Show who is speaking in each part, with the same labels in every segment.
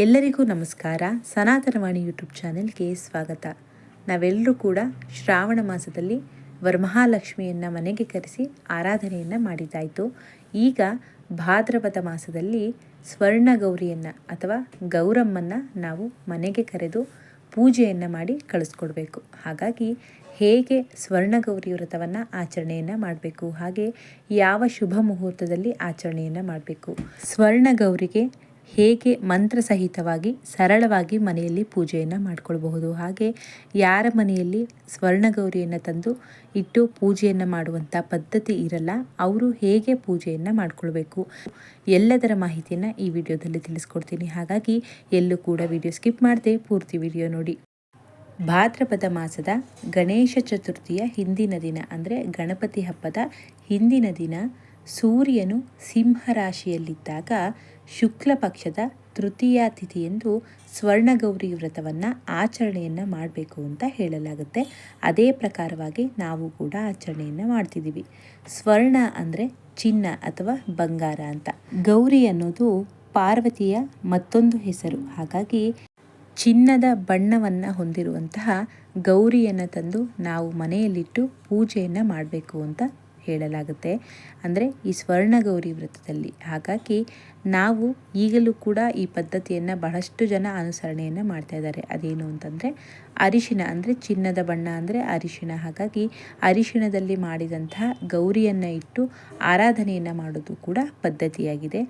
Speaker 1: ಎಲ್ಲರಿಗೂ ನಮಸ್ಕಾರ. ಸನಾತನವಾಣಿ ಯೂಟ್ಯೂಬ್ ಚಾನೆಲ್ಗೆ ಸ್ವಾಗತ. ನಾವೆಲ್ಲರೂ ಕೂಡ ಶ್ರಾವಣ ಮಾಸದಲ್ಲಿ ವರಮಹಾಲಕ್ಷ್ಮಿಯನ್ನು ಮನೆಗೆ ಕರೆಸಿ ಆರಾಧನೆಯನ್ನು ಮಾಡಿದ್ದಾಯಿತು. ಈಗ ಭಾದ್ರಪದ ಮಾಸದಲ್ಲಿ ಸ್ವರ್ಣ ಗೌರಿಯನ್ನು ಅಥವಾ ಗೌರಮ್ಮನ್ನು ನಾವು ಮನೆಗೆ ಕರೆದು ಪೂಜೆಯನ್ನು ಮಾಡಿ ಕಳಿಸ್ಕೊಡ್ಬೇಕು. ಹಾಗಾಗಿ ಹೇಗೆ ಸ್ವರ್ಣಗೌರಿ ವ್ರತವನ್ನು ಆಚರಣೆಯನ್ನು ಮಾಡಬೇಕು, ಹಾಗೆ ಯಾವ ಶುಭ ಮುಹೂರ್ತದಲ್ಲಿ ಆಚರಣೆಯನ್ನು ಮಾಡಬೇಕು. ಸ್ವರ್ಣಗೌರಿಗೆ ಹೇಗೆ ಮಂತ್ರಸಹಿತವಾಗಿ, ಸರಳವಾಗಿ ಮನೆಯಲ್ಲಿ ಪೂಜೆಯನ್ನು ಮಾಡಿಕೊಳ್ಬಹುದು. ಹಾಗೆ ಯಾರ ಮನೆಯಲ್ಲಿ ಸ್ವರ್ಣಗೌರಿಯನ್ನು ತಂದು ಇಟ್ಟು ಪೂಜೆಯನ್ನು ಮಾಡುವಂಥ ಪದ್ಧತಿ ಇರಲ್ಲ, ಅವರು ಹೇಗೆ ಪೂಜೆಯನ್ನು ಮಾಡಿಕೊಳ್ಬೇಕು? ಎಲ್ಲದರ ಮಾಹಿತಿಯನ್ನು ಈ ವಿಡಿಯೋದಲ್ಲಿ ತಿಳಿಸ್ಕೊಡ್ತೀನಿ. ಹಾಗಾಗಿ ಎಲ್ಲೂ ಕೂಡ ವಿಡಿಯೋ ಸ್ಕಿಪ್ ಮಾಡದೆ, ಪೂರ್ತಿ ವಿಡಿಯೋ ನೋಡಿ. ಭಾದ್ರಪದ ಮಾಸದ ಗಣೇಶ ಚತುರ್ಥಿಯ ಹಿಂದಿನ ದಿನ ಅಂದರೆ ಗಣಪತಿ ಹಬ್ಬದ ಹಿಂದಿನ ದಿನ ಸೂರ್ಯನು ಸಿಂಹರಾಶಿಯಲ್ಲಿದ್ದಾಗ ಶುಕ್ಲ ಪಕ್ಷದ ತೃತೀಯ ತಿಥಿಯಂದು ಸ್ವರ್ಣಗೌರಿ ವ್ರತವನ್ನು ಆಚರಣೆಯನ್ನು ಮಾಡಬೇಕು ಅಂತ ಹೇಳಲಾಗುತ್ತೆ. ಅದೇ ಪ್ರಕಾರವಾಗಿ ನಾವು ಕೂಡ ಆಚರಣೆಯನ್ನು ಮಾಡ್ತಿದ್ದೀವಿ. ಸ್ವರ್ಣ ಅಂದರೆ ಚಿನ್ನ ಅಥವಾ ಬಂಗಾರ ಅಂತ. ಗೌರಿ ಅನ್ನೋದು ಪಾರ್ವತಿಯ ಮತ್ತೊಂದು ಹೆಸರು. ಹಾಗಾಗಿ ಚಿನ್ನದ ಬಣ್ಣವನ್ನು ಹೊಂದಿರುವಂತಹ ಗೌರಿಯನ್ನು ತಂದು ನಾವು ಮನೆಯಲ್ಲಿಟ್ಟು ಪೂಜೆಯನ್ನು ಮಾಡಬೇಕು ಅಂತ ಹೇಳಲಾಗುತ್ತೆ. ಅಂದರೆ ಈ ಸ್ವರ್ಣಗೌರಿ ವ್ರತದಲ್ಲಿ ಹಾಗಾಗಿ ನಾವು ಈಗಲೂ ಕೂಡ ಈ ಪದ್ಧತಿಯನ್ನು ಬಹಳಷ್ಟು ಜನ ಅನುಸರಣೆಯನ್ನು ಮಾಡ್ತಾ ಇದ್ದಾರೆ. ಅದೇನು ಅಂತಂದರೆ ಅರಿಶಿನ, ಅಂದರೆ ಚಿನ್ನದ ಬಣ್ಣ, ಅಂದರೆ ಅರಿಶಿನ. ಹಾಗಾಗಿ ಅರಿಶಿಣದಲ್ಲಿ ಮಾಡಿದಂತಹ ಗೌರಿಯನ್ನು ಇಟ್ಟು ಆರಾಧನೆಯನ್ನು ಮಾಡೋದು ಕೂಡ ಪದ್ಧತಿಯಾಗಿದೆ.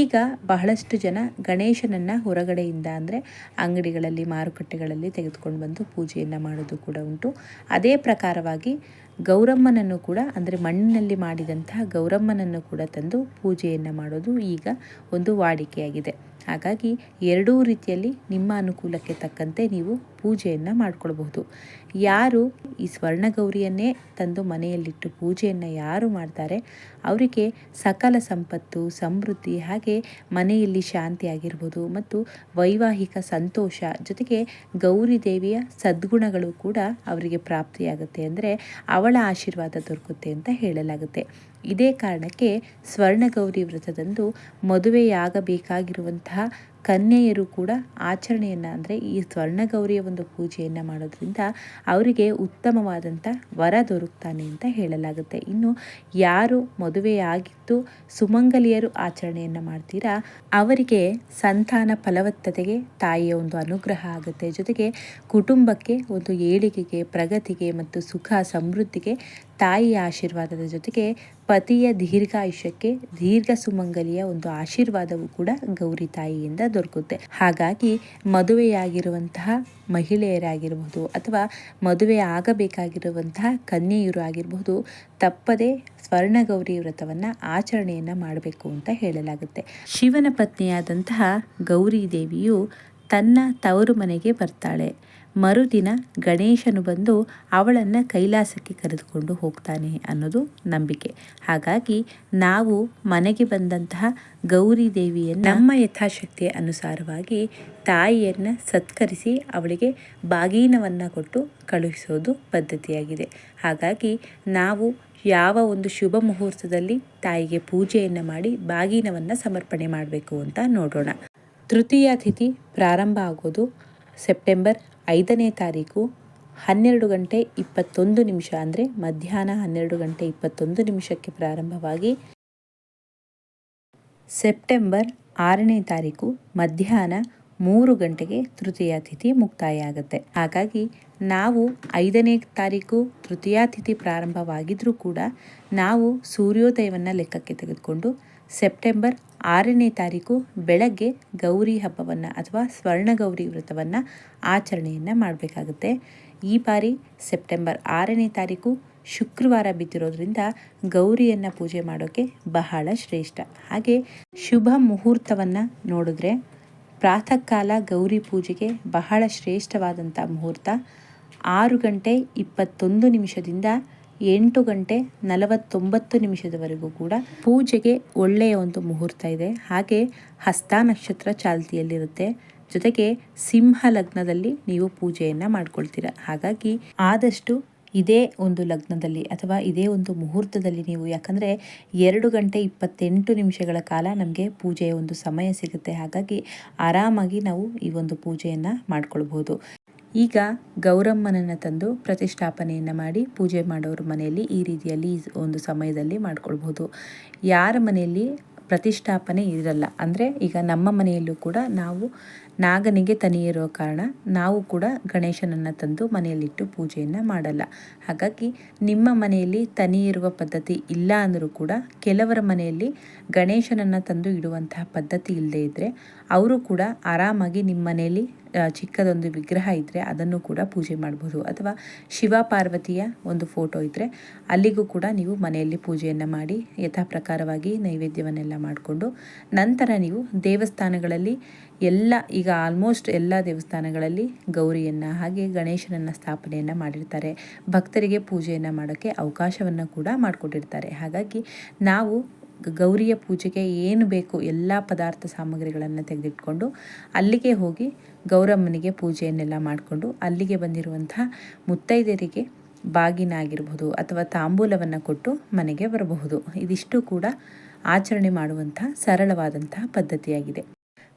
Speaker 1: ಈಗ ಬಹಳಷ್ಟು ಜನ ಗಣೇಶನನ್ನು ಹೊರಗಡೆಯಿಂದ, ಅಂದರೆ ಅಂಗಡಿಗಳಲ್ಲಿ, ಮಾರುಕಟ್ಟೆಗಳಲ್ಲಿ ತೆಗೆದುಕೊಂಡು ಬಂದು ಪೂಜೆಯನ್ನು ಮಾಡೋದು ಕೂಡ ಉಂಟು. ಅದೇ ಪ್ರಕಾರವಾಗಿ ಗೌರಮ್ಮನನ್ನು ಕೂಡ, ಅಂದರೆ ಮಣ್ಣಿನಲ್ಲಿ ಮಾಡಿದಂತಹ ಗೌರಮ್ಮನನ್ನು ಕೂಡ ತಂದು ಪೂಜೆಯನ್ನು ಮಾಡೋದು ಈಗ ಒಂದು ವಾಡಿಕೆಯಾಗಿದೆ. ಹಾಗಾಗಿ ಎರಡೂ ರೀತಿಯಲ್ಲಿ ನಿಮ್ಮ ಅನುಕೂಲಕ್ಕೆ ತಕ್ಕಂತೆ ನೀವು ಪೂಜೆಯನ್ನು ಮಾಡಿಕೊಳ್ಬಹುದು. ಯಾರು ಈ ಸ್ವರ್ಣಗೌರಿಯನ್ನೇ ತಂದು ಮನೆಯಲ್ಲಿಟ್ಟು ಪೂಜೆಯನ್ನು ಯಾರು ಮಾಡ್ತಾರೆ? ಅವರಿಗೆ ಸಕಲ ಸಂಪತ್ತು, ಸಮೃದ್ಧಿ, ಹಾಗೆ ಮನೆಯಲ್ಲಿ ಶಾಂತಿ ಆಗಿರ್ಬೋದು ಮತ್ತು ವೈವಾಹಿಕ ಸಂತೋಷ ಜೊತೆಗೆ ಗೌರಿ ದೇವಿಯ ಸದ್ಗುಣಗಳು ಕೂಡ ಅವರಿಗೆ ಪ್ರಾಪ್ತಿಯಾಗುತ್ತೆ ಅಂದರೆ ಅವಳ ಆಶೀರ್ವಾದ ದೊರಕುತ್ತೆ ಅಂತ ಹೇಳಲಾಗುತ್ತೆ. ಇದೇ ಕಾರಣಕ್ಕೆ ಸ್ವರ್ಣಗೌರಿ ವ್ರತದಂದು ಮದುವೆಯಾಗಬೇಕಾಗಿರುವಂತಹ ಕನ್ಯೆಯರು ಕೂಡ ಆಚರಣೆಯನ್ನು ಅಂದರೆ ಈ ಸ್ವರ್ಣಗೌರಿಯ ಒಂದು ಪೂಜೆಯನ್ನು ಮಾಡೋದ್ರಿಂದ ಅವರಿಗೆ ಉತ್ತಮವಾದಂಥ ವರ ದೊರಕ್ತಾನೆ ಅಂತ ಹೇಳಲಾಗುತ್ತೆ. ಇನ್ನು ಯಾರು ಮದುವೆಯಾಗಿದ್ದು ಸುಮಂಗಲಿಯರು ಆಚರಣೆಯನ್ನು ಮಾಡ್ತೀರಾ, ಅವರಿಗೆ ಸಂತಾನ ಫಲವತ್ತತೆಗೆ ತಾಯಿಯ ಒಂದು ಅನುಗ್ರಹ ಆಗುತ್ತೆ. ಜೊತೆಗೆ ಕುಟುಂಬಕ್ಕೆ ಒಂದು ಏಳಿಗೆಗೆ, ಪ್ರಗತಿಗೆ ಮತ್ತು ಸುಖ, ಸಮೃದ್ಧಿಗೆ ತಾಯಿಯ ಆಶೀರ್ವಾದದ ಜೊತೆಗೆ ಪತಿಯ ದೀರ್ಘಾಯುಷ್ಯಕ್ಕೆ ದೀರ್ಘ ಸುಮಂಗಲಿಯ ಒಂದು ಆಶೀರ್ವಾದವು ಕೂಡ ಗೌರಿ ತಾಯಿಯಿಂದ ದೊರಕುತ್ತೆ. ಹಾಗಾಗಿ ಮದುವೆಯಾಗಿರುವಂತಹ ಮಹಿಳೆಯರಾಗಿರಬಹುದು ಅಥವಾ ಮದುವೆ ಆಗಬೇಕಾಗಿರುವಂತಹ ಕನ್ಯೆಯರು ಆಗಿರಬಹುದು ತಪ್ಪದೆ ಸ್ವರ್ಣಗೌರಿ ವ್ರತವನ್ನು ಆಚರಣೆಯನ್ನು ಮಾಡಬೇಕು ಅಂತ ಹೇಳಲಾಗುತ್ತೆ. ಶಿವನ ಪತ್ನಿಯಾದಂತಹ ಗೌರಿ ದೇವಿಯು ತನ್ನ ತವರು ಮನೆಗೆ ಬರ್ತಾಳೆ. ಮರುದಿನ ಗಣೇಶನು ಬಂದು ಅವಳನ್ನು ಕೈಲಾಸಕ್ಕೆ ಕರೆದುಕೊಂಡು ಹೋಗ್ತಾನೆ ಅನ್ನೋದು ನಂಬಿಕೆ. ಹಾಗಾಗಿ ನಾವು ಮನೆಗೆ ಬಂದಂತಹ ಗೌರಿ ದೇವಿಯನ್ನು ನಮ್ಮ ಯಥಾಶಕ್ತಿಯ ಅನುಸಾರವಾಗಿ ತಾಯಿಯನ್ನು ಸತ್ಕರಿಸಿ ಅವಳಿಗೆ ಬಾಗಿನವನ್ನು ಕೊಟ್ಟು ಕಳುಹಿಸೋದು ಪದ್ಧತಿಯಾಗಿದೆ. ಹಾಗಾಗಿ ನಾವು ಯಾವ ಒಂದು ಶುಭ ಮುಹೂರ್ತದಲ್ಲಿ ತಾಯಿಗೆ ಪೂಜೆಯನ್ನು ಮಾಡಿ ಬಾಗಿನವನ್ನು ಸಮರ್ಪಣೆ ಮಾಡಬೇಕು ಅಂತ ನೋಡೋಣ. ತೃತೀಯ ತಿಥಿ ಪ್ರಾರಂಭ ಆಗೋದು ಸೆಪ್ಟೆಂಬರ್ ಐದನೇ ತಾರೀಕು ಹನ್ನೆರಡು ಗಂಟೆ ಇಪ್ಪತ್ತೊಂದು ನಿಮಿಷ, ಅಂದರೆ ಮಧ್ಯಾಹ್ನ ಹನ್ನೆರಡು ಗಂಟೆ ಇಪ್ಪತ್ತೊಂದು ನಿಮಿಷಕ್ಕೆ ಪ್ರಾರಂಭವಾಗಿ ಸೆಪ್ಟೆಂಬರ್ ಆರನೇ ತಾರೀಕು ಮಧ್ಯಾಹ್ನ ಮೂರು ಗಂಟೆಗೆ ತೃತೀಯ ತಿಥಿ ಮುಕ್ತಾಯ ಆಗುತ್ತೆ ಹಾಗಾಗಿ ನಾವು ಐದನೇ ತಾರೀಕು ತೃತೀಯ ತಿಥಿ ಪ್ರಾರಂಭವಾಗಿದ್ದರೂ ಕೂಡ ನಾವು ಸೂರ್ಯೋದಯವನ್ನು ಲೆಕ್ಕಕ್ಕೆ ತೆಗೆದುಕೊಂಡು ಸೆಪ್ಟೆಂಬರ್ ಆರನೇ ತಾರೀಕು ಬೆಳಗ್ಗೆ ಗೌರಿ ಹಬ್ಬವನ್ನು ಅಥವಾ ಸ್ವರ್ಣಗೌರಿ ವ್ರತವನ್ನು ಆಚರಣೆಯನ್ನು ಮಾಡಬೇಕಾಗುತ್ತೆ. ಈ ಬಾರಿ ಸೆಪ್ಟೆಂಬರ್ ಆರನೇ ತಾರೀಕು ಶುಕ್ರವಾರ ಬಿದ್ದಿರೋದ್ರಿಂದ ಗೌರಿಯನ್ನು ಪೂಜೆ ಮಾಡೋಕ್ಕೆ ಬಹಳ ಶ್ರೇಷ್ಠ. ಹಾಗೆ ಶುಭ ಮುಹೂರ್ತವನ್ನು ನೋಡಿದ್ರೆ ಪ್ರಾತಃ ಕಾಲ ಗೌರಿ ಪೂಜೆಗೆ ಬಹಳ ಶ್ರೇಷ್ಠವಾದಂಥ ಮುಹೂರ್ತ ಆರು ಗಂಟೆ ಇಪ್ಪತ್ತೊಂದು ನಿಮಿಷದಿಂದ ಎಂಟು ಗಂಟೆ ನಲವತ್ತೊಂಬತ್ತು ನಿಮಿಷದವರೆಗೂ ಕೂಡ ಪೂಜೆಗೆ ಒಳ್ಳೆಯ ಒಂದು ಮುಹೂರ್ತ ಇದೆ. ಹಾಗೆ ಹಸ್ತ ನಕ್ಷತ್ರ ಚಾಲ್ತಿಯಲ್ಲಿರುತ್ತೆ. ಜೊತೆಗೆ ಸಿಂಹ ಲಗ್ನದಲ್ಲಿ ನೀವು ಪೂಜೆಯನ್ನು ಮಾಡ್ಕೊಳ್ತೀರ. ಹಾಗಾಗಿ ಆದಷ್ಟು ಇದೇ ಒಂದು ಲಗ್ನದಲ್ಲಿ ಅಥವಾ ಇದೇ ಒಂದು ಮುಹೂರ್ತದಲ್ಲಿ ನೀವು, ಯಾಕಂದರೆ ಎರಡು ಗಂಟೆ ಇಪ್ಪತ್ತೆಂಟು ನಿಮಿಷಗಳ ಕಾಲ ನಮಗೆ ಪೂಜೆಯ ಒಂದು ಸಮಯ ಸಿಗುತ್ತೆ. ಹಾಗಾಗಿ ಆರಾಮಾಗಿ ನಾವು ಈ ಒಂದು ಪೂಜೆಯನ್ನು ಮಾಡ್ಕೊಳ್ಬೋದು ಈಗ ಗೌರಮ್ಮನನ್ನು ತಂದು ಪ್ರತಿಷ್ಠಾಪನೆಯನ್ನು ಮಾಡಿ ಪೂಜೆ ಮಾಡೋರ ಮನೆಯಲ್ಲಿ ಈ ರೀತಿಯಲ್ಲಿ ಒಂದು ಸಮಯದಲ್ಲಿ ಮಾಡ್ಕೊಳ್ಬೋದು. ಯಾರ ಮನೆಯಲ್ಲಿ ಪ್ರತಿಷ್ಠಾಪನೆ ಇರಲ್ಲ. ಅಂದರೆ ಈಗ ನಮ್ಮ ಮನೆಯಲ್ಲೂ ಕೂಡ ನಾವು ನಾಗನಿಗೆ ತನಿ ಇರೋ ಕಾರಣ ನಾವು ಕೂಡ ಗಣೇಶನನ್ನು ತಂದು ಮನೆಯಲ್ಲಿಟ್ಟು ಪೂಜೆಯನ್ನು ಮಾಡಲ್ಲ. ಹಾಗಾಗಿ ನಿಮ್ಮ ಮನೆಯಲ್ಲಿ ತನಿ ಇರುವ ಪದ್ಧತಿ ಇಲ್ಲ ಅಂದರೂ ಕೂಡ ಕೆಲವರ ಮನೆಯಲ್ಲಿ ಗಣೇಶನನ್ನು ತಂದು ಇಡುವಂತಹ ಪದ್ಧತಿ ಇಲ್ಲದೇ ಇದ್ದರೆ ಅವರು ಕೂಡ ಆರಾಮಾಗಿ ನಿಮ್ಮ ಮನೆಯಲ್ಲಿ ಚಿಕ್ಕದೊಂದು ವಿಗ್ರಹ ಇದ್ದರೆ ಅದನ್ನು ಕೂಡ ಪೂಜೆ ಮಾಡ್ಬೋದು. ಅಥವಾ ಶಿವ ಪಾರ್ವತಿಯ ಒಂದು ಫೋಟೋ ಇದ್ದರೆ ಅಲ್ಲಿಗೂ ಕೂಡ ನೀವು ಮನೆಯಲ್ಲಿ ಪೂಜೆಯನ್ನು ಮಾಡಿ ಯಥಾ ಪ್ರಕಾರವಾಗಿ ನೈವೇದ್ಯವನ್ನೆಲ್ಲ ಮಾಡಿಕೊಂಡು, ನಂತರ ನೀವು ದೇವಸ್ಥಾನಗಳಲ್ಲಿ ಎಲ್ಲ, ಈಗ ಆಲ್ಮೋಸ್ಟ್ ಎಲ್ಲ ದೇವಸ್ಥಾನಗಳಲ್ಲಿ ಗೌರಿಯನ್ನು ಹಾಗೆ ಗಣೇಶನನ್ನು ಸ್ಥಾಪನೆಯನ್ನು ಮಾಡಿರ್ತಾರೆ. ಭಕ್ತರಿಗೆ ಪೂಜೆಯನ್ನು ಮಾಡೋಕ್ಕೆ ಅವಕಾಶವನ್ನು ಕೂಡ ಮಾಡಿಕೊಟ್ಟಿರ್ತಾರೆ. ಹಾಗಾಗಿ ನಾವು ಗೌರಿಯ ಪೂಜೆಗೆ ಏನು ಬೇಕು ಎಲ್ಲ ಪದಾರ್ಥ ಸಾಮಗ್ರಿಗಳನ್ನು ತೆಗೆದಿಟ್ಕೊಂಡು ಅಲ್ಲಿಗೆ ಹೋಗಿ ಗೌರಮ್ಮನಿಗೆ ಪೂಜೆಯನ್ನೆಲ್ಲ ಮಾಡಿಕೊಂಡು ಅಲ್ಲಿಗೆ ಬಂದಿರುವಂಥ ಮುತ್ತೈದೆಯರಿಗೆ ಬಾಗಿನ ಆಗಿರಬಹುದು ಅಥವಾ ತಾಂಬೂಲವನ್ನು ಕೊಟ್ಟು ಮನೆಗೆ ಬರಬಹುದು. ಇದಿಷ್ಟು ಕೂಡ ಆಚರಣೆ ಮಾಡುವಂಥ ಸರಳವಾದಂತಹ ಪದ್ಧತಿಯಾಗಿದೆ.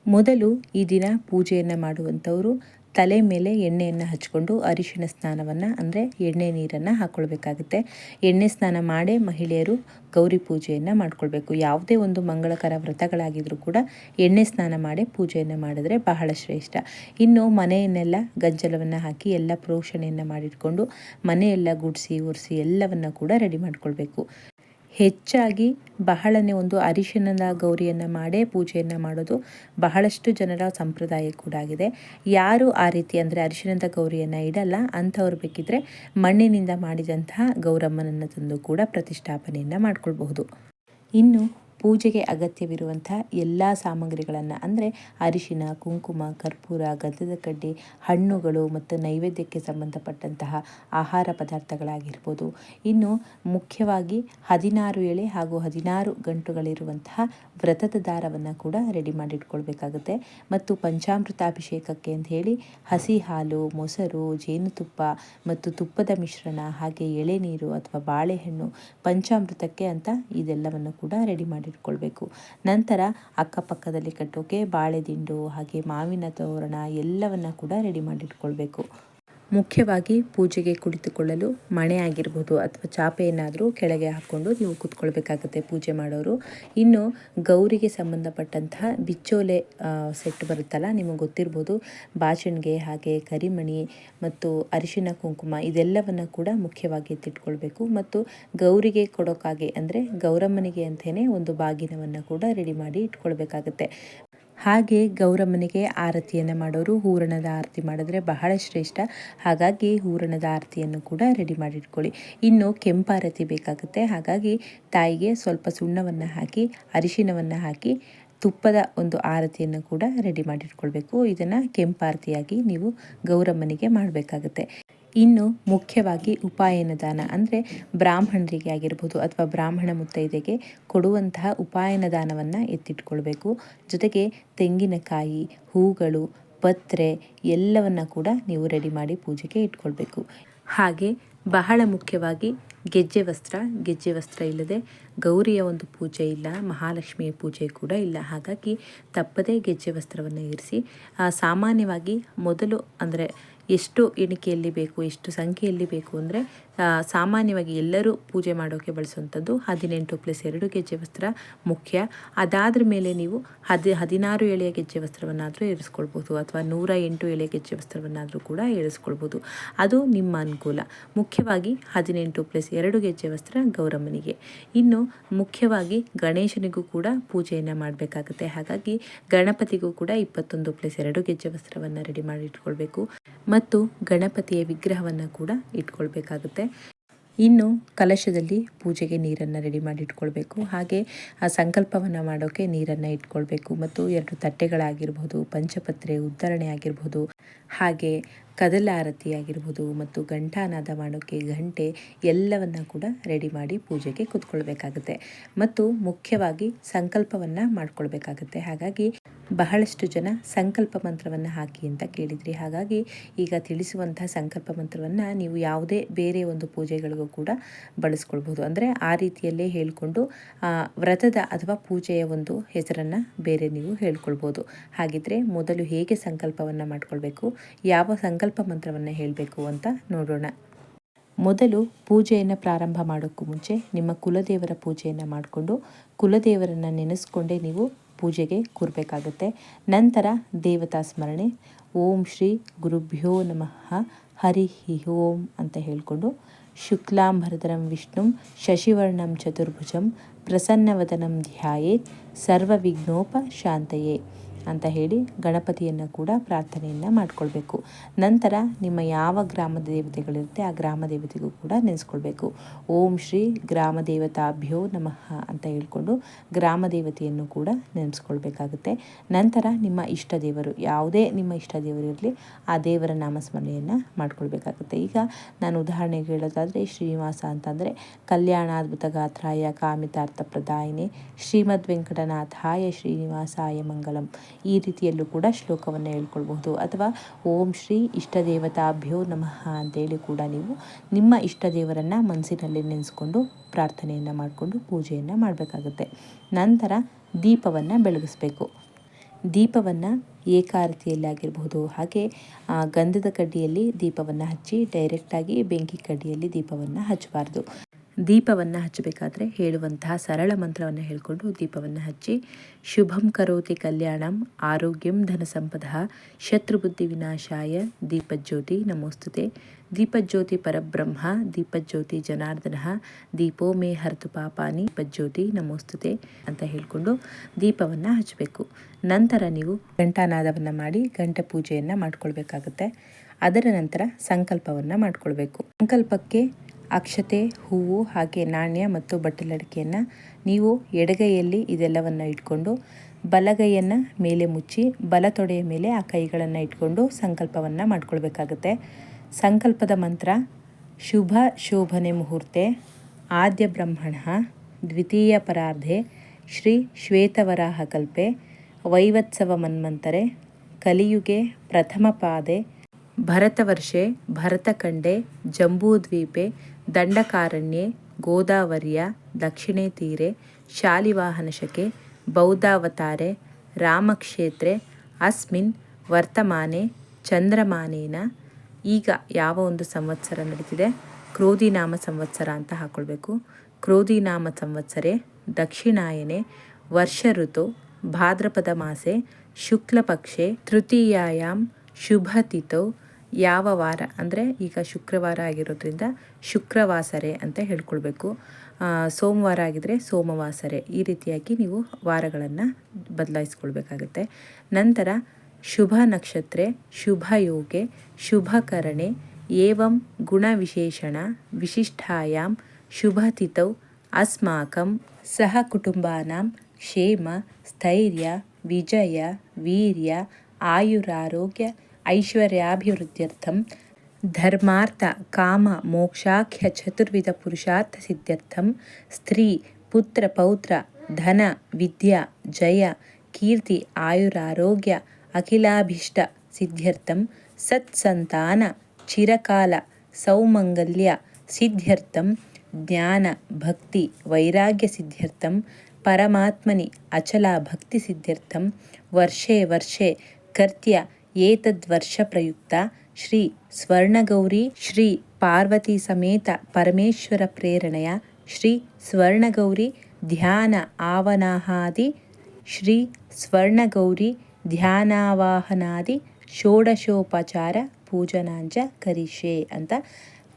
Speaker 1: ಮೊದಲು ಈ ದಿನ ಪೂಜೆಯನ್ನು ಮಾಡುವಂಥವರು ತಲೆ ಮೇಲೆ ಎಣ್ಣೆಯನ್ನು ಹಚ್ಕೊಂಡು ಅರಿಶಿಣ ಸ್ನಾನವನ್ನು, ಅಂದರೆ ಎಣ್ಣೆ ನೀರನ್ನು ಹಾಕ್ಕೊಳ್ಬೇಕಾಗುತ್ತೆ ಎಣ್ಣೆ ಸ್ನಾನ ಮಾಡೇ ಮಹಿಳೆಯರು ಗೌರಿ ಪೂಜೆಯನ್ನು ಮಾಡ್ಕೊಳ್ಬೇಕು. ಯಾವುದೇ ಒಂದು ಮಂಗಳಕರ ವ್ರತಗಳಾಗಿದ್ದರೂ ಕೂಡ ಎಣ್ಣೆ ಸ್ನಾನ ಮಾಡಿ ಪೂಜೆಯನ್ನು ಮಾಡಿದ್ರೆ ಬಹಳ ಶ್ರೇಷ್ಠ. ಇನ್ನು ಮನೆಯನ್ನೆಲ್ಲ ಗಜ್ಜಲವನ್ನು ಹಾಕಿ ಎಲ್ಲ ಪ್ರೋಷಣೆಯನ್ನು ಮಾಡಿಟ್ಕೊಂಡು ಮನೆಯೆಲ್ಲ ಗುಡಿಸಿ, ಒರೆಸಿ ಎಲ್ಲವನ್ನು ಕೂಡ ರೆಡಿ ಮಾಡ್ಕೊಳ್ಬೇಕು. ಹೆಚ್ಚಾಗಿ ಬಹಳನೇ ಒಂದು ಅರಿಶಿಣದ ಗೌರಿಯನ್ನು ಮಾಡೇ ಪೂಜೆಯನ್ನು ಮಾಡೋದು ಬಹಳಷ್ಟು ಜನರ ಸಂಪ್ರದಾಯ ಕೂಡ ಆಗಿದೆ ಯಾರು ಆ ರೀತಿ ಅಂದರೆ ಅರಿಶಿಣದ ಗೌರಿಯನ್ನು ಇಡಲ್ಲ, ಅಂಥವ್ರು ಬೇಕಿದ್ರೆ ಮಣ್ಣಿನಿಂದ ಮಾಡಿದಂತಹ ಗೌರಮ್ಮನನ್ನು ತಂದು ಕೂಡ ಪ್ರತಿಷ್ಠಾಪನೆಯನ್ನು ಮಾಡಿಕೊಳ್ಬಹುದು. ಇನ್ನು ಪೂಜೆಗೆ ಅಗತ್ಯವಿರುವಂಥ ಎಲ್ಲ ಸಾಮಗ್ರಿಗಳನ್ನು, ಅಂದರೆ ಅರಿಶಿನ, ಕುಂಕುಮ, ಕರ್ಪೂರ ಗಂಧದ ಕಡ್ಡಿ, ಹಣ್ಣುಗಳು ಮತ್ತು ನೈವೇದ್ಯಕ್ಕೆ ಸಂಬಂಧಪಟ್ಟಂತಹ ಆಹಾರ ಪದಾರ್ಥಗಳಾಗಿರ್ಬೋದು. ಇನ್ನು ಮುಖ್ಯವಾಗಿ ಹದಿನಾರು ಎಳೆ ಹಾಗೂ ಹದಿನಾರು ಗಂಟುಗಳಿರುವಂತಹ ವ್ರತದ ದಾರವನ್ನು ಕೂಡ ರೆಡಿ ಮಾಡಿಟ್ಕೊಳ್ಬೇಕಾಗುತ್ತೆ. ಮತ್ತು ಪಂಚಾಮೃತ ಅಭಿಷೇಕಕ್ಕೆ ಅಂತ ಹೇಳಿ ಹಸಿ ಹಾಲು, ಮೊಸರು, ಜೇನುತುಪ್ಪ ಮತ್ತು ತುಪ್ಪದ ಮಿಶ್ರಣ, ಹಾಗೆ ಎಳೆ ನೀರು ಅಥವಾ ಬಾಳೆಹಣ್ಣು ಪಂಚಾಮೃತಕ್ಕೆ ಅಂತ ಇದೆಲ್ಲವನ್ನು ಕೂಡ ರೆಡಿ ಮಾಡಿ ಇಟ್ಕೊಳ್ಬೇಕು ನಂತರ ಅಕ್ಕಪಕ್ಕದಲ್ಲಿ ಕಟ್ಟೋಕೆ ಬಾಳೆದಿಂಡು ಹಾಗೆ ಮಾವಿನ ತೋರಣ ಎಲ್ಲವನ್ನ ಕೂಡ ರೆಡಿ ಮಾಡಿಟ್ಕೊಳ್ಬೇಕು. ಮುಖ್ಯವಾಗಿ ಪೂಜೆಗೆ ಕುಳಿತುಕೊಳ್ಳಲು ಮಣೆ ಆಗಿರ್ಬೋದು ಅಥವಾ ಚಾಪೆ ಏನಾದರೂ ಕೆಳಗೆ ಹಾಕ್ಕೊಂಡು ನೀವು ಕೂತ್ಕೊಳ್ಬೇಕಾಗುತ್ತೆ ಪೂಜೆ ಮಾಡೋರು. ಇನ್ನು ಗೌರಿಗೆ ಸಂಬಂಧಪಟ್ಟಂತಹ ಬಿಚ್ಚೋಲೆ ಸೆಟ್ ಬರುತ್ತಲ್ಲ, ನಿಮಗೆ ಗೊತ್ತಿರ್ಬೋದು ಬಾಚಣಿಗೆ ಹಾಗೆ ಕರಿಮಣಿ ಮತ್ತು ಅರಿಶಿನ ಕುಂಕುಮ ಇದೆಲ್ಲವನ್ನು ಕೂಡ ಮುಖ್ಯವಾಗಿ ಎತ್ತಿಟ್ಕೊಳ್ಬೇಕು. ಮತ್ತು ಗೌರಿಗೆ ಕೊಡೋಕ್ಕಾಗೆ ಅಂದರೆ ಗೌರಮ್ಮನಿಗೆ ಅಂತಲೇ ಒಂದು ಬಾಗಿನವನ್ನು ಕೂಡ ರೆಡಿ ಮಾಡಿ ಇಟ್ಕೊಳ್ಬೇಕಾಗತ್ತೆ. ಹಾಗೆ ಗೌರಮ್ಮನಿಗೆ ಆರತಿಯನ್ನು ಮಾಡೋರು, ಹೂರಣದ ಆರತಿ ಮಾಡಿದ್ರೆ ಬಹಳ ಶ್ರೇಷ್ಠ. ಹಾಗಾಗಿ ಹೂರಣದ ಆರತಿಯನ್ನು ಕೂಡ ರೆಡಿ ಮಾಡಿಟ್ಕೊಳ್ಳಿ. ಇನ್ನು ಕೆಂಪಾರತಿ ಬೇಕಾಗುತ್ತೆ. ಹಾಗಾಗಿ ತಾಯಿಗೆ ಸ್ವಲ್ಪ ಸುಣ್ಣವನ್ನು ಹಾಕಿ ಅರಿಶಿನವನ್ನು ಹಾಕಿ ತುಪ್ಪದ ಒಂದು ಆರತಿಯನ್ನು ಕೂಡ ರೆಡಿ ಮಾಡಿಟ್ಕೊಳ್ಬೇಕು. ಇದನ್ನು ಕೆಂಪಾರತಿಯಾಗಿ ನೀವು ಗೌರಮ್ಮನಿಗೆ ಮಾಡಬೇಕಾಗುತ್ತೆ. ಇನ್ನು ಮುಖ್ಯವಾಗಿ ಉಪಾಯನದಾನ ಅಂದರೆ ಬ್ರಾಹ್ಮಣರಿಗೆ ಆಗಿರ್ಬೋದು ಅಥವಾ ಬ್ರಾಹ್ಮಣ ಮುತ್ತೈದೆಗೆ ಕೊಡುವಂತಹ ಉಪಾಯನದಾನವನ್ನು ಎತ್ತಿಟ್ಕೊಳ್ಬೇಕು. ಜೊತೆಗೆ ತೆಂಗಿನಕಾಯಿ, ಹೂಗಳು ಪತ್ರೆ ಎಲ್ಲವನ್ನು ಕೂಡ ನೀವು ರೆಡಿ ಮಾಡಿ ಪೂಜೆಗೆ ಇಟ್ಕೊಳ್ಬೇಕು. ಹಾಗೆ ಬಹಳ ಮುಖ್ಯವಾಗಿ ಗೆಜ್ಜೆ ವಸ್ತ್ರ ಗೆಜ್ಜೆ ವಸ್ತ್ರ ಇಲ್ಲದೆ ಗೌರಿಯ ಒಂದು ಪೂಜೆ ಇಲ್ಲ, ಮಹಾಲಕ್ಷ್ಮಿಯ ಪೂಜೆ ಕೂಡ ಇಲ್ಲ. ಹಾಗಾಗಿ ತಪ್ಪದೇ ಗೆಜ್ಜೆ ವಸ್ತ್ರವನ್ನು ಇರಿಸಿ ಸಾಮಾನ್ಯವಾಗಿ ಮೊದಲು ಅಂದರೆ ಎಷ್ಟು ಎಣಿಕೆಯಲ್ಲಿ ಬೇಕು ಎಷ್ಟು ಸಂಖ್ಯೆಯಲ್ಲಿ ಬೇಕು ಅಂದರೆ ಸಾಮಾನ್ಯವಾಗಿ ಎಲ್ಲರೂ ಪೂಜೆ ಮಾಡೋಕ್ಕೆ ಬಳಸುವಂಥದ್ದು ಹದಿನೆಂಟು ಪ್ಲಸ್ ಎರಡು ಗೆಜ್ಜೆ ವಸ್ತ್ರ ಮುಖ್ಯ. ಅದಾದ್ರ ಮೇಲೆ ನೀವು ಹದಿ, ಹದಿನಾರು ಎಳೆಯ ಗೆಜ್ಜೆ ವಸ್ತ್ರವನ್ನಾದರೂ ಇರಿಸ್ಕೊಳ್ಬೋದು ಅಥವಾ ನೂರ ಎಂಟು ಎಳೆಯ ಗೆಜ್ಜೆ ವಸ್ತ್ರವನ್ನಾದರೂ ಕೂಡ ಇರಿಸ್ಕೊಳ್ಬೋದು. ಅದು ನಿಮ್ಮ ಅನುಕೂಲ. ಮುಖ್ಯವಾಗಿ ಹದಿನೆಂಟು ಪ್ಲಸ್ ಎರಡು ಗೆಜ್ಜೆ ವಸ್ತ್ರ ಗೌರಮ್ಮನಿಗೆ. ಇನ್ನು ಮುಖ್ಯವಾಗಿ ಗಣೇಶನಿಗೂ ಕೂಡ ಪೂಜೆಯನ್ನು ಮಾಡಬೇಕಾಗುತ್ತೆ. ಹಾಗಾಗಿ ಗಣಪತಿಗೂ ಕೂಡ ಇಪ್ಪತ್ತೊಂದು ಪ್ಲಸ್ ಎರಡು ಗೆಜ್ಜೆ ವಸ್ತ್ರವನ್ನು ರೆಡಿ ಮಾಡಿ ಇಟ್ಕೊಳ್ಬೇಕು ಮತ್ತು ಗಣಪತಿಯ ವಿಗ್ರಹವನ್ನು ಕೂಡ ಇಟ್ಕೊಳ್ಬೇಕಾಗುತ್ತೆ. ಇನ್ನು ಕಲಶದಲ್ಲಿ ಪೂಜೆಗೆ ನೀರನ್ನು ರೆಡಿ ಮಾಡಿ ಇಟ್ಕೊಳ್ಬೇಕು. ಹಾಗೆ ಆ ಸಂಕಲ್ಪವನ್ನು ಮಾಡೋಕ್ಕೆ ನೀರನ್ನು ಇಟ್ಕೊಳ್ಬೇಕು. ಮತ್ತು ಎರಡು ತಟ್ಟೆಗಳಾಗಿರ್ಬೋದು, ಪಂಚಪತ್ರೆ, ಉದ್ಧರಣೆ ಆಗಿರ್ಬೋದು, ಹಾಗೆ ಕದಲ ಆರತಿ ಆಗಿರ್ಬೋದು ಮತ್ತು ಗಂಟಾನಾದ ಮಾಡೋಕ್ಕೆ ಗಂಟೆ ಎಲ್ಲವನ್ನ ಕೂಡ ರೆಡಿ ಮಾಡಿ ಪೂಜೆಗೆ ಕೂತ್ಕೊಳ್ಬೇಕಾಗುತ್ತೆ. ಮತ್ತು ಮುಖ್ಯವಾಗಿ ಸಂಕಲ್ಪವನ್ನು ಮಾಡ್ಕೊಳ್ಬೇಕಾಗುತ್ತೆ. ಹಾಗಾಗಿ ಬಹಳಷ್ಟು ಜನ ಸಂಕಲ್ಪ ಮಂತ್ರವನ್ನು ಹಾಕಿ ಅಂತ ಕೇಳಿದ್ರಿ. ಹಾಗಾಗಿ ಈಗ ತಿಳಿಸುವಂತಹ ಸಂಕಲ್ಪ ಮಂತ್ರವನ್ನು ನೀವು ಯಾವುದೇ ಬೇರೆ ಒಂದು ಪೂಜೆಗಳಿಗೂ ಕೂಡ ಬಳಸ್ಕೊಳ್ಬೋದು ಅಂದರೆ ಆ ರೀತಿಯಲ್ಲೇ ಹೇಳಿಕೊಂಡು ವ್ರತದ ಅಥವಾ ಪೂಜೆಯ ಒಂದು ಹೆಸರನ್ನು ಬೇರೆ ನೀವು ಹೇಳ್ಕೊಳ್ಬೋದು ಹಾಗಿದ್ರೆ ಮೊದಲು ಹೇಗೆ ಸಂಕಲ್ಪವನ್ನು ಮಾಡ್ಕೊಳ್ಬೇಕು, ಯಾವ ಸಂಕಲ್ಪ ಮಂತ್ರವನ್ನು ಹೇಳಬೇಕು ಅಂತ ನೋಡೋಣ. ಮೊದಲು ಪೂಜೆಯನ್ನು ಪ್ರಾರಂಭ ಮಾಡೋಕ್ಕೂ ಮುಂಚೆ ನಿಮ್ಮ ಕುಲದೇವರ ಪೂಜೆಯನ್ನು ಮಾಡಿಕೊಂಡು ಕುಲದೇವರನ್ನು ನೆನೆಸ್ಕೊಂಡೇ ನೀವು ಪೂಜೆಗೆ ಕೂರಬೇಕಾಗುತ್ತೆ. ನಂತರ ದೇವತಾ ಸ್ಮರಣೆ. ಓಂ ಶ್ರೀ ಗುರುಭ್ಯೋ ನಮಃ. ಹರಿ ಹಿ ಓಂ ಅಂತ ಹೇಳಿಕೊಂಡು ಶುಕ್ಲಾಂಬರಧರಂ ವಿಷ್ಣು ಶಶಿವರ್ಣಂ ಚತುರ್ಭುಜಂ ಪ್ರಸನ್ನವದನಂ ಧ್ಯಾಯೇತ್ ಸರ್ವವಿಘ್ನೋಪ ಶಾಂತಯೇ ಅಂತ ಹೇಳಿ ಗಣಪತಿಯನ್ನು ಕೂಡ ಪ್ರಾರ್ಥನೆಯನ್ನು ಮಾಡಿಕೊಳ್ಬೇಕು. ನಂತರ ನಿಮ್ಮ ಯಾವ ಗ್ರಾಮದ ದೇವತೆಗಳಿರುತ್ತೆ ಆ ಗ್ರಾಮ ದೇವತೆಗೂ ಕೂಡ ನೆನೆಸ್ಕೊಳ್ಬೇಕು. ಓಂ ಶ್ರೀ ಗ್ರಾಮ ದೇವತಾಭ್ಯೋ ನಮಃ ಅಂತ ಹೇಳ್ಕೊಂಡು ಗ್ರಾಮ ದೇವತೆಯನ್ನು ಕೂಡ ನೆನೆಸ್ಕೊಳ್ಬೇಕಾಗುತ್ತೆ. ನಂತರ ನಿಮ್ಮ ಇಷ್ಟ ದೇವರು, ಯಾವುದೇ ನಿಮ್ಮ ಇಷ್ಟ ದೇವರು ಇರಲಿ ಆ ದೇವರ ನಾಮಸ್ಮರಣೆಯನ್ನು ಮಾಡಿಕೊಳ್ಬೇಕಾಗುತ್ತೆ. ಈಗ ನಾನು ಉದಾಹರಣೆಗೆ ಹೇಳೋದಾದರೆ ಶ್ರೀನಿವಾಸ ಅಂತಂದರೆ ಕಲ್ಯಾಣಾದ್ಭುತ ಗಾತ್ರಾಯ ಕಾಮಿತಾರ್ಥ ಪ್ರದಾಯಿನಿ ಶ್ರೀಮದ್ ವೆಂಕಟನಾಥಾಯ ಶ್ರೀನಿವಾಸಾಯ ಮಂಗಲಂ. ಈ ರೀತಿಯಲ್ಲೂ ಕೂಡ ಶ್ಲೋಕವನ್ನು ಹೇಳ್ಕೊಳ್ಬಹುದು. ಅಥವಾ ಓಂ ಶ್ರೀ ಇಷ್ಟ ದೇವತಾಭ್ಯೋ ನಮಃ ಅಂತೇಳಿ ಕೂಡ ನೀವು ನಿಮ್ಮ ಇಷ್ಟ ದೇವರನ್ನು ಮನಸ್ಸಿನಲ್ಲಿ ನೆನೆಸ್ಕೊಂಡು ಪ್ರಾರ್ಥನೆಯನ್ನು ಮಾಡಿಕೊಂಡು ಪೂಜೆಯನ್ನು ಮಾಡಬೇಕಾಗುತ್ತೆ. ನಂತರ ದೀಪವನ್ನು ಬೆಳಗಿಸ್ಬೇಕು. ದೀಪವನ್ನು ಏಕಾರತಿಯಲ್ಲಿ ಆಗಿರಬಹುದು. ಹಾಗೆ ಆ ಗಂಧದ ಕಡ್ಡಿಯಲ್ಲಿ ದೀಪವನ್ನು ಹಚ್ಚಿ ಡೈರೆಕ್ಟಾಗಿ ಬೆಂಕಿ ಕಡ್ಡಿಯಲ್ಲಿ ದೀಪವನ್ನು ಹಚ್ಚಬಾರ್ದು. ದೀಪವನ್ನು ಹಚ್ಚಬೇಕಾದ್ರೆ ಹೇಳುವಂತಹ ಸರಳ ಮಂತ್ರವನ್ನು ಹೇಳಿಕೊಂಡು ದೀಪವನ್ನು ಹಚ್ಚಿ, ಶುಭಂ ಕರೋತಿ ಕಲ್ಯಾಣಂ ಆರೋಗ್ಯಂ ಧನ ಸಂಪದ ಶತ್ರುಬುದ್ಧಿ ವಿನಾಶಾಯ ದೀಪಜ್ಯೋತಿ ನಮೋಸ್ತುತೆ. ದೀಪಜ್ಯೋತಿ ಪರಬ್ರಹ್ಮ, ದೀಪಜ್ಯೋತಿ ಜನಾರ್ದನ ದೀಪೋ ಮೇ ಹರತು ಪಾಪಾನಿ ದೀಪಜ್ಯೋತಿ ನಮೋಸ್ತುತೆ ಅಂತ ಹೇಳಿಕೊಂಡು ದೀಪವನ್ನು ಹಚ್ಚಬೇಕು. ನಂತರ ನೀವು ಘಂಟಾನಾದವನ್ನು ಮಾಡಿ ಗಂಟೆ ಪೂಜೆಯನ್ನು ಮಾಡ್ಕೊಳ್ಬೇಕಾಗುತ್ತೆ. ಅದರ ನಂತರ ಸಂಕಲ್ಪವನ್ನು ಮಾಡಿಕೊಳ್ಬೇಕು. ಸಂಕಲ್ಪಕ್ಕೆ ಅಕ್ಷತೆ, ಹೂವು ಹಾಗೆ ನಾಣ್ಯ ಮತ್ತು ಬಟ್ಟಲಡಿಕೆಯನ್ನು ನೀವು ಎಡಗೈಯಲ್ಲಿ ಇದೆಲ್ಲವನ್ನು ಇಟ್ಕೊಂಡು ಬಲಗೈಯನ್ನು ಮೇಲೆ ಮುಚ್ಚಿ ಬಲ ತೊಡೆಯ ಮೇಲೆ ಆ ಕೈಗಳನ್ನು ಇಟ್ಕೊಂಡು ಸಂಕಲ್ಪವನ್ನು ಮಾಡ್ಕೊಳ್ಬೇಕಾಗುತ್ತೆ. ಸಂಕಲ್ಪದ ಮಂತ್ರ, ಶುಭ ಶೋಭನೆ ಮುಹೂರ್ತೆ, ಆದ್ಯ ಬ್ರಹ್ಮಣ, ದ್ವಿತೀಯ ಪರಾರ್ಧೆ, ಶ್ರೀ ಶ್ವೇತವರಾಹ ಕಲ್ಪೆ, ವೈವತ್ಸವ ಮನ್ಮಂತರೆ, ಕಲಿಯುಗೆ ಪ್ರಥಮ ಪಾದೆ, ಭರತವರ್ಷೆ, ಭರತಖಂಡೆ, ಜಂಬೂದ್ವೀಪೆ ದಂಡಕಾರಣ್ಯೆ, ಗೋದಾವರಿಯ, ದಕ್ಷಿಣೆ ತೀರೆ ಶಾಲಿವಾಹನಶಕೆ ಬೌದ್ಧಾವತಾರೆ, ರಾಮಕ್ಷೇತ್ರೆ, ಅಸ್ಮಿನ್, ವರ್ತಮಾನೆ, ಚಂದ್ರಮಾನೇನ. ಈಗ ಯಾವ ಒಂದು ಸಂವತ್ಸರ ನಡೀತಿದೆ? ಕ್ರೋಧಿನಾಮ ಸಂವತ್ಸರ ಅಂತ ಹಾಕ್ಕೊಳ್ಬೇಕು ಕ್ರೋಧಿನಾಮ ಸಂವತ್ಸರೆ ದಕ್ಷಿಣಾಯನೆ ವರ್ಷ ಋತು ಭಾದ್ರಪದ ಮಾಸೆ, ಶುಕ್ಲಪಕ್ಷೆ, ತೃತೀಯಾಯಾಮ್ ಶುಭ ತಿಥೌ ಯಾವ ವಾರ? ಅಂದರೆ ಈಗ ಶುಕ್ರವಾರ ಆಗಿರೋದ್ರಿಂದ ಶುಕ್ರವಾಸರೆ ಅಂತ ಹೇಳ್ಕೊಳ್ಬೇಕು. ಸೋಮವಾರ ಆಗಿದ್ರೆ ಸೋಮವಾಸರೆ. ಈ ರೀತಿಯಾಗಿ ನೀವು ವಾರಗಳನ್ನು ಬದಲಾಯಿಸ್ಕೊಳ್ಬೇಕಾಗುತ್ತೆ. ನಂತರ ಶುಭ ನಕ್ಷತ್ರ ಶುಭ ಯೋಗೆ ಶುಭಕರಣೆ, ಏವಂ ಗುಣವಿಶೇಷಣ ವಿಶಿಷ್ಟಾಯಾಂ ಶುಭ ತಿಥೌ ಅಸ್ಮಾಕಂ, ಸಹ ಕುಟುಂಬಾನಾಂ, ಕ್ಷೇಮ, ಸ್ಥೈರ್ಯ, ವಿಜಯ, ವೀರ್ಯ, ಆಯುರಾರೋಗ್ಯ ఐశ్వర్యాభివృద్ధ్యర్థం ధర్మార్థ కామ మోక్షాఖ్య చతుర్విధ పురుషార్థ సిద్ధ్యర్థం స్త్రీ పుత్ర పౌత్ర ధన విద్య జయ కీర్తి ఆయురారోగ్య అఖిలాభిష్ట సిద్ధ్యర్థం సత్సంతాన చిరకాల సౌమంగల్య సిద్ధ్యర్థం జ్ఞాన భక్తి వైరాగ్య సిద్ధ్యర్థం పరమాత్మని అచల భక్తి సిద్ధ్యర్థం వర్షే వర్షే కర్త్య ಏತದ್ವರ್ಷ ಪ್ರಯುಕ್ತ ಶ್ರೀ ಸ್ವರ್ಣಗೌರಿ, ಶ್ರೀ ಪಾರ್ವತಿ ಸಮೇತ ಪರಮೇಶ್ವರ ಪ್ರೇರಣೆಯ ಶ್ರೀ ಸ್ವರ್ಣಗೌರಿ ಧ್ಯಾನ ಆವನಾಹಾದಿ, ಶ್ರೀ ಸ್ವರ್ಣಗೌರಿ ಧ್ಯಾನಾವಾಹನಾದಿ, ಷೋಡಶೋಪಚಾರ ಪೂಜನಾಂಜ ಕರಿಷೆ ಅಂತ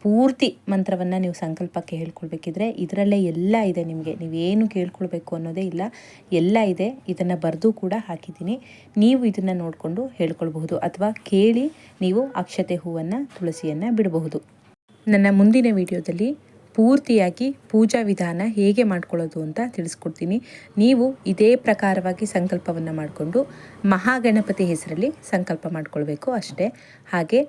Speaker 1: ಪೂರ್ತಿ ಮಂತ್ರವನ್ನು ನೀವು ಸಂಕಲ್ಪಕ್ಕೆ ಹೇಳ್ಕೊಳ್ಬೇಕಿದ್ರೆ ಇದರಲ್ಲೇ ಎಲ್ಲ ಇದೆ ನಿಮಗೆ. ನೀವೇನು ಕೇಳ್ಕೊಳ್ಬೇಕು ಅನ್ನೋದೇ ಇಲ್ಲ. ಎಲ್ಲ ಇದೆ. ಇದನ್ನು ಬರೆದು ಕೂಡ ಹಾಕಿದ್ದೀನಿ. ನೀವು ಇದನ್ನು ನೋಡಿಕೊಂಡು ಹೇಳ್ಕೊಳ್ಬಹುದು ಅಥವಾ ಕೇಳಿ ನೀವು ಅಕ್ಷತೆ ಹೂವನ್ನು, ತುಳಸಿಯನ್ನು ಬಿಡಬಹುದು. ನನ್ನ ಮುಂದಿನ ವಿಡಿಯೋದಲ್ಲಿ ಪೂರ್ತಿಯಾಗಿ ಪೂಜಾ ವಿಧಾನ ಹೇಗೆ ಮಾಡ್ಕೊಳ್ಳೋದು ಅಂತ ತಿಳಿಸ್ಕೊಡ್ತೀನಿ. ನೀವು ಇದೇ ಪ್ರಕಾರವಾಗಿ ಸಂಕಲ್ಪವನ್ನು ಮಾಡಿಕೊಂಡು ಮಹಾಗಣಪತಿ ಹೆಸರಲ್ಲಿ ಸಂಕಲ್ಪ ಮಾಡಿಕೊಳ್ಬೇಕು ಅಷ್ಟೇ. ಹಾಗೆ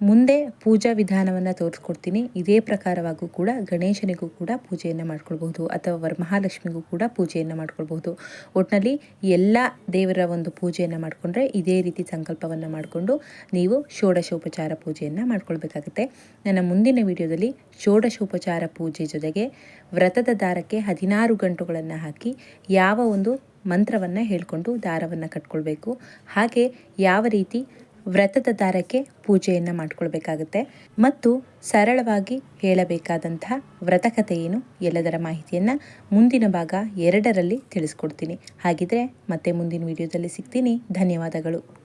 Speaker 1: ಮುಂದೆ ಪೂಜಾ ವಿಧಾನವನ್ನು ತೋರಿಸ್ಕೊಡ್ತೀನಿ. ಇದೇ ಪ್ರಕಾರವಾಗೂ ಕೂಡ ಗಣೇಶನಿಗೂ ಕೂಡ ಪೂಜೆಯನ್ನು ಮಾಡ್ಕೊಳ್ಬಹುದು ಅಥವಾ ವರಮಹಾಲಕ್ಷ್ಮಿಗೂ ಕೂಡ ಪೂಜೆಯನ್ನು ಮಾಡ್ಕೊಳ್ಬಹುದು. ಒಟ್ಟಿನಲ್ಲಿ ಎಲ್ಲ ದೇವರ ಒಂದು ಪೂಜೆಯನ್ನು ಮಾಡಿಕೊಂಡ್ರೆ ಇದೇ ರೀತಿ ಸಂಕಲ್ಪವನ್ನು ಮಾಡಿಕೊಂಡು ನೀವು ಷೋಡಶೋಪಚಾರ ಪೂಜೆಯನ್ನು ಮಾಡ್ಕೊಳ್ಬೇಕಾಗುತ್ತೆ. ನನ್ನ ಮುಂದಿನ ವಿಡಿಯೋದಲ್ಲಿ ಷೋಡಶೋಪಚಾರ ಪೂಜೆ ಜೊತೆಗೆ ವ್ರತದ ದಾರಕ್ಕೆ ಹದಿನಾರು ಗಂಟುಗಳನ್ನು ಹಾಕಿ ಯಾವ ಒಂದು ಮಂತ್ರವನ್ನು ಹೇಳ್ಕೊಂಡು ದಾರವನ್ನು ಕಟ್ಕೊಳ್ಬೇಕು. ಹಾಗೆ ಯಾವ ರೀತಿ ವ್ರತದ ದಾರಕ್ಕೆ ಪೂಜೆಯನ್ನು ಮಾಡ್ಕೊಳ್ಬೇಕಾಗುತ್ತೆ ಮತ್ತು ಸರಳವಾಗಿ ಹೇಳಬೇಕಾದಂತಹ ವ್ರತಕಥೆ ಏನು ಎಲ್ಲದರ ಮಾಹಿತಿಯನ್ನು ಮುಂದಿನ ಭಾಗ ಎರಡರಲ್ಲಿ ತಿಳಿಸ್ಕೊಡ್ತೀನಿ. ಹಾಗಿದ್ರೆ ಮತ್ತೆ ಮುಂದಿನ ವಿಡಿಯೋದಲ್ಲಿ ಸಿಗ್ತೀನಿ. ಧನ್ಯವಾದಗಳು.